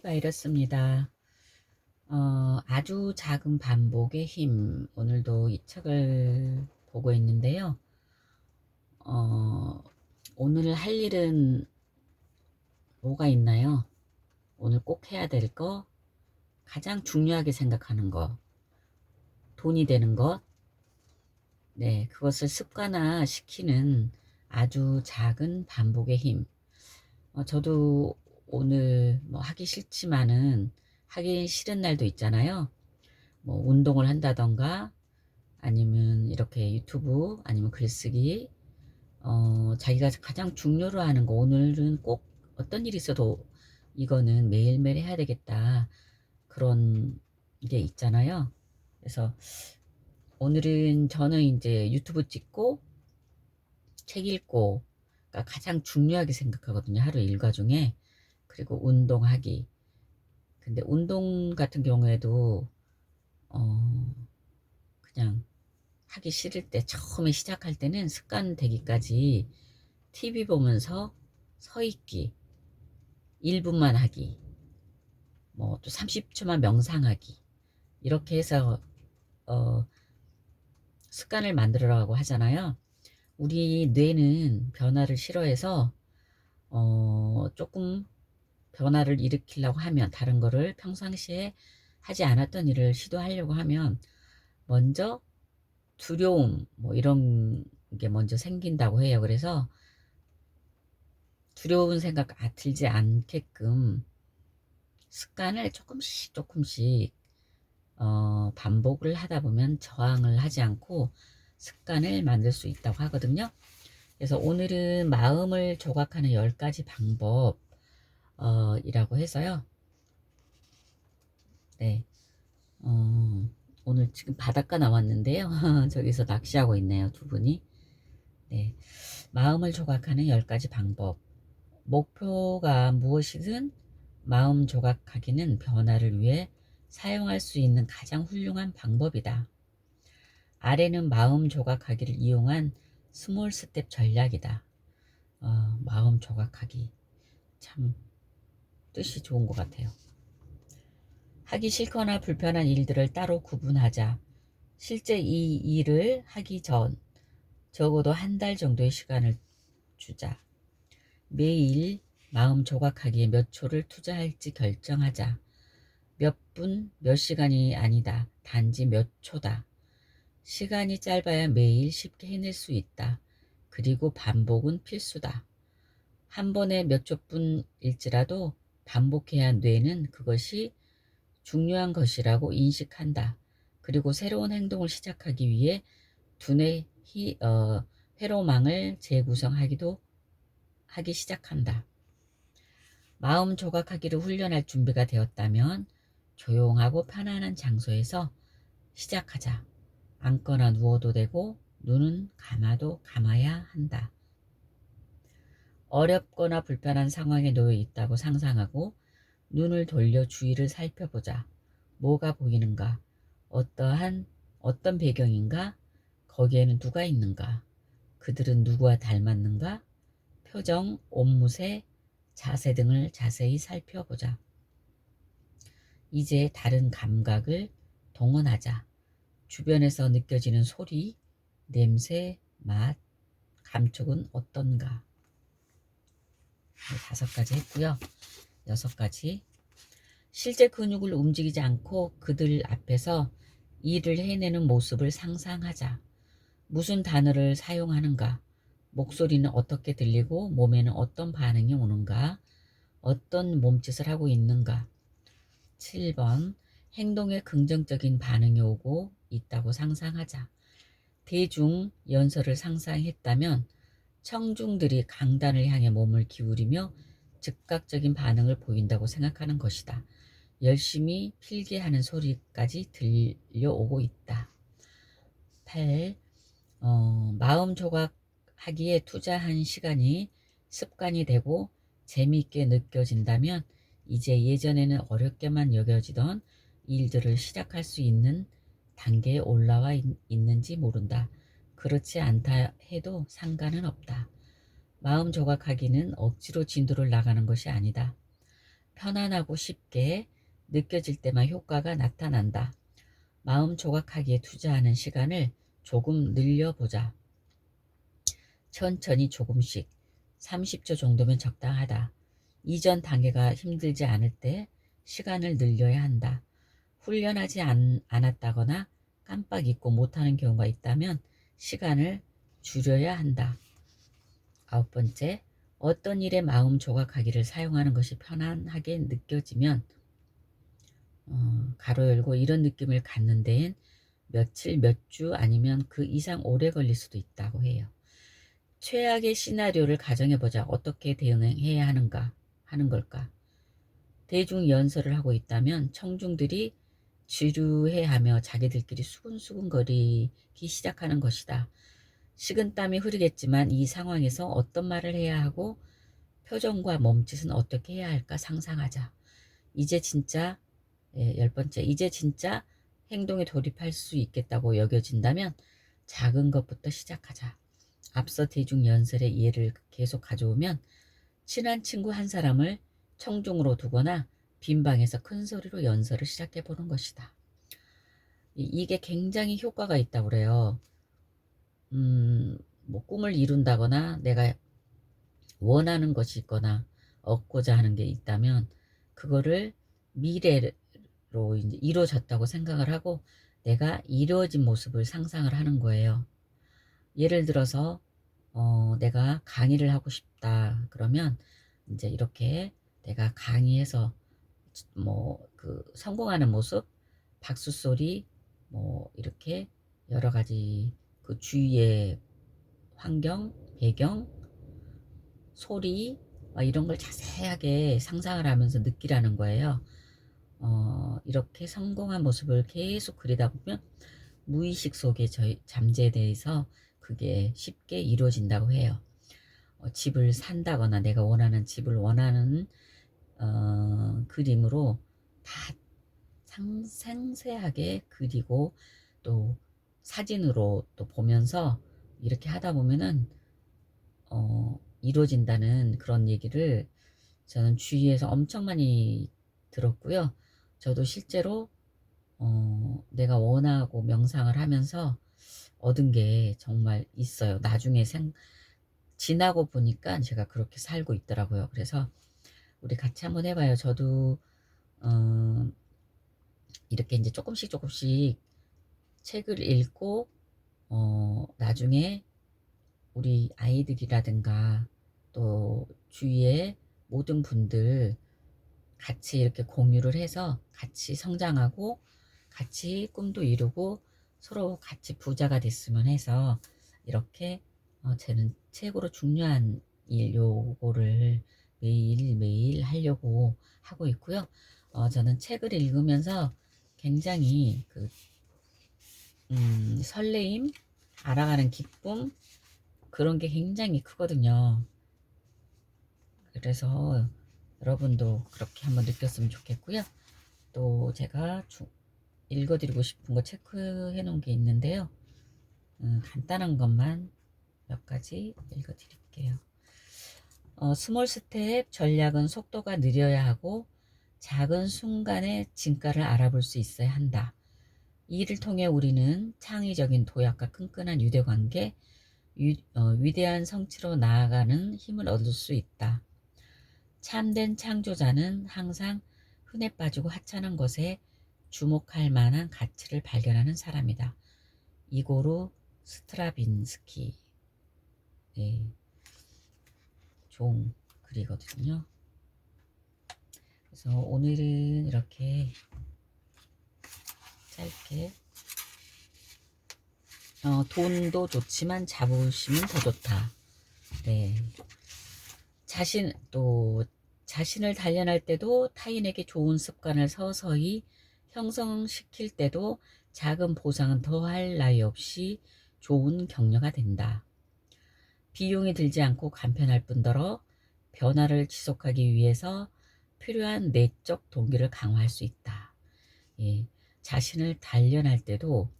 해피바이러스입니다. 어, 아주 작은 반복의 힘. 오늘도 이 책을 보고 있는데요. 어, 오늘 할 일은 뭐가 있나요? 오늘 꼭 해야 될 거, 가장 중요하게 생각하는 거, 돈이 되는 것, 네, 그것을 습관화 시키는 아주 작은 반복의 힘. 어, 저도 오늘 뭐 하기 싫지만은 하기 싫은 날도 있잖아요. 뭐 운동을 한다던가 아니면 이렇게 유튜브 아니면 글쓰기 어, 자기가 가장 중요로 하는 거 오늘은 꼭 어떤 일이 있어도 이거는 매일매일 해야 되겠다 그런 게 있잖아요. 그래서 오늘은 저는 이제 유튜브 찍고 책 읽고 그러니까 가장 중요하게 생각하거든요. 하루 일과 중에. 그리고 운동하기. 근데 운동 같은 경우에도 어 그냥 하기 싫을 때 처음에 시작할 때는 습관 되기까지 TV 보면서 서 있기 1분만 하기 뭐 또 30초만 명상하기 이렇게 해서 어 습관을 만들어라고 하잖아요. 우리 뇌는 변화를 싫어해서 어 조금 변화를 일으키려고 하면 다른 거를 평상시에 하지 않았던 일을 시도하려고 하면 먼저 두려움 뭐 이런 게 먼저 생긴다고 해요. 그래서 두려운 생각 아, 들지 않게끔 습관을 조금씩 조금씩 어, 반복을 하다 보면 저항을 하지 않고 습관을 만들 수 있다고 하거든요. 그래서 오늘은 마음을 조각하는 10가지 방법 어, 이라고 해서요. 네. 어, 오늘 지금 바닷가 나왔는데요. 저기서 낚시하고 있네요. 두 분이. 네. 마음을 조각하는 10가지 방법. 목표가 무엇이든 마음 조각하기는 변화를 위해 사용할 수 있는 가장 훌륭한 방법이다. 아래는 마음 조각하기를 이용한 스몰 스텝 전략이다. 어, 마음 조각하기. 참 뜻이 좋은 것 같아요. 하기 싫거나 불편한 일들을 따로 구분하자. 실제 이 일을 하기 전 적어도 한 달 정도의 시간을 주자. 매일 마음 조각하기에 몇 초를 투자할지 결정하자. 몇 분, 몇 시간이 아니다. 단지 몇 초다. 시간이 짧아야 매일 쉽게 해낼 수 있다. 그리고 반복은 필수다. 한 번에 몇 초뿐일지라도 반복해야 뇌는 그것이 중요한 것이라고 인식한다. 그리고 새로운 행동을 시작하기 위해 두뇌 히, 어, 회로망을 재구성하기도 하기 시작한다. 마음 조각하기를 훈련할 준비가 되었다면 조용하고 편안한 장소에서 시작하자. 앉거나 누워도 되고 눈은 감아도 감아야 한다. 어렵거나 불편한 상황에 놓여 있다고 상상하고 눈을 돌려 주위를 살펴보자. 뭐가 보이는가? 어떠한 어떤 배경인가? 거기에는 누가 있는가? 그들은 누구와 닮았는가? 표정, 옷무새, 자세 등을 자세히 살펴보자. 이제 다른 감각을 동원하자. 주변에서 느껴지는 소리, 냄새, 맛, 감촉은 어떤가? 네, 다섯 가지 했고요. 여섯 가지. 실제 근육을 움직이지 않고 그들 앞에서 일을 해내는 모습을 상상하자. 무슨 단어를 사용하는가? 목소리는 어떻게 들리고 몸에는 어떤 반응이 오는가? 어떤 몸짓을 하고 있는가? 7번 행동에 긍정적인 반응이 오고 있다고 상상하자. 대중 연설을 상상했다면 청중들이 강단을 향해 몸을 기울이며 즉각적인 반응을 보인다고 생각하는 것이다. 열심히 필기하는 소리까지 들려오고 있다. 8. 어, 마음 조각하기에 투자한 시간이 습관이 되고 재미있게 느껴진다면 이제 예전에는 어렵게만 여겨지던 일들을 시작할 수 있는 단계에 올라와 있, 있는지 모른다. 그렇지 않다 해도 상관은 없다. 마음 조각하기는 억지로 진도를 나가는 것이 아니다. 편안하고 쉽게 느껴질 때만 효과가 나타난다. 마음 조각하기에 투자하는 시간을 조금 늘려보자. 천천히 조금씩 30초 정도면 적당하다. 이전 단계가 힘들지 않을 때 시간을 늘려야 한다. 훈련하지 않, 않았다거나 깜빡 잊고 못하는 경우가 있다면 시간을 줄여야 한다. 아홉 번째, 어떤 일에 마음 조각하기를 사용하는 것이 편안하게 느껴지면 어, 가로 열고 이런 느낌을 갖는 데엔 며칠, 몇 주 아니면 그 이상 오래 걸릴 수도 있다고 해요. 최악의 시나리오를 가정해보자. 어떻게 대응해야 하는가, 하는 걸까? 대중 연설을 하고 있다면 청중들이 지루해하며 자기들끼리 수근수근거리기 시작하는 것이다. 식은땀이 흐르겠지만 이 상황에서 어떤 말을 해야 하고 표정과 몸짓은 어떻게 해야 할까 상상하자. 이제 진짜 예, 열 번째 이제 진짜 행동에 돌입할 수 있겠다고 여겨진다면 작은 것부터 시작하자. 앞서 대중 연설의 예를 계속 가져오면 친한 친구 한 사람을 청중으로 두거나 빈 방에서 큰 소리로 연설을 시작해 보는 것이다. 이게 굉장히 효과가 있다고 그래요. 음, 뭐 꿈을 이룬다거나 내가 원하는 것이 있거나 얻고자 하는 게 있다면 그거를 미래로 이제 이루어졌다고 생각을 하고 내가 이루어진 모습을 상상을 하는 거예요. 예를 들어서 어, 내가 강의를 하고 싶다 그러면 이제 이렇게 내가 강의해서 뭐 그 성공하는 모습 박수 소리 뭐 이렇게 여러 가지 그 주위의 환경 배경 소리 이런 걸 자세하게 상상을 하면서 느끼라는 거예요. 어, 이렇게 성공한 모습을 계속 그리다 보면 무의식 속에 저희 잠재돼서 그게 쉽게 이루어진다고 해요. 어, 집을 산다거나 내가 원하는 집을 원하는 어, 그림으로 다 상, 생세하게 그리고 또 사진으로 또 보면서 이렇게 하다 보면은 어, 이루어진다는 그런 얘기를 저는 주위에서 엄청 많이 들었고요. 저도 실제로 어, 내가 원하고 명상을 하면서 얻은 게 정말 있어요. 나중에 생, 지나고 보니까 제가 그렇게 살고 있더라고요. 그래서 우리 같이 한번 해봐요. 저도 어, 이렇게 이제 조금씩 조금씩 책을 읽고 어, 나중에 우리 아이들이라든가 또 주위에 모든 분들 같이 이렇게 공유를 해서 같이 성장하고 같이 꿈도 이루고 서로 같이 부자가 됐으면 해서 이렇게 어, 저는 최고로 중요한 일 요거를 매일매일 하려고 하고 있고요. 어, 저는 책을 읽으면서 굉장히 그, 음, 설레임, 알아가는 기쁨, 그런 게 굉장히 크거든요. 그래서 여러분도 그렇게 한번 느꼈으면 좋겠고요. 또 제가 주, 읽어드리고 싶은 거 체크해 놓은 게 있는데요. 음, 간단한 것만 몇 가지 읽어드릴게요. 어, 스몰 스텝 전략은 속도가 느려야 하고 작은 순간의 진가를 알아볼 수 있어야 한다. 이를 통해 우리는 창의적인 도약과 끈끈한 유대관계, 유, 어, 위대한 성취로 나아가는 힘을 얻을 수 있다. 참된 창조자는 항상 흔해 빠지고 하찮은 것에 주목할 만한 가치를 발견하는 사람이다. 이고르 스트라빈스키 네. 좋은 글이거든요. 그래서 오늘은 이렇게 짧게 어, 돈도 좋지만 자부심은 더 좋다. 네. 자신 또 자신을 단련할 때도 타인에게 좋은 습관을 서서히 형성시킬 때도 작은 보상은 더할 나위 없이 좋은 격려가 된다. 비용이 들지 않고 간편할 뿐더러 변화를 지속하기 위해서 필요한 내적 동기를 강화할 수 있다. 예, 자신을 단련할 때도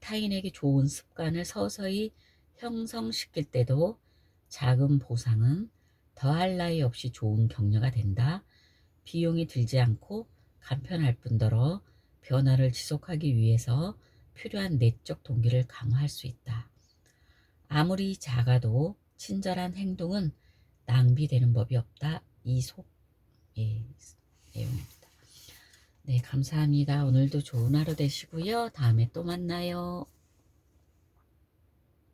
타인에게 좋은 습관을 서서히 형성시킬 때도 작은 보상은 더할 나위 없이 좋은 격려가 된다. 비용이 들지 않고 간편할 뿐더러 변화를 지속하기 위해서 필요한 내적 동기를 강화할 수 있다. 아무리 작아도 친절한 행동은 낭비되는 법이 없다. 이솝 예, 내용입니다. 네, 감사합니다. 오늘도 좋은 하루 되시고요. 다음에 또 만나요.